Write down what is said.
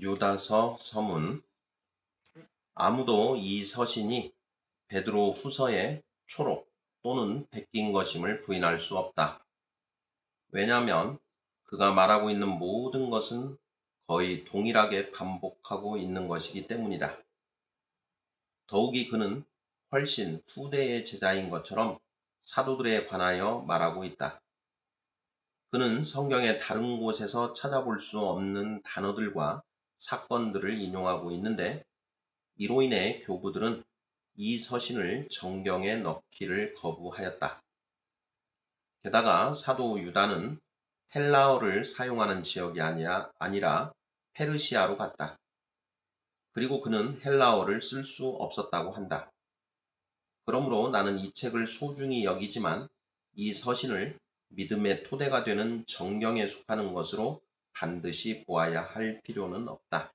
유다서 서문 아무도 이 서신이 베드로 후서의 초록 또는 베낀 것임을 부인할 수 없다. 왜냐하면 그가 말하고 있는 모든 것은 거의 동일하게 반복하고 있는 것이기 때문이다. 더욱이 그는 훨씬 후대의 제자인 것처럼 사도들에 관하여 말하고 있다. 그는 성경의 다른 곳에서 찾아볼 수 없는 단어들과 사건들을 인용하고 있는데 이로 인해 교부들은 이 서신을 정경에 넣기를 거부하였다. 게다가 사도 유다는 헬라어를 사용하는 지역이 아니라, 아니라 페르시아로 갔다. 그리고 그는 헬라어를 쓸 수 없었다고 한다. 그러므로 나는 이 책을 소중히 여기지만 이 서신을 믿음의 토대가 되는 정경에 속하는 것으로 반드시 보아야 할 필요는 없다.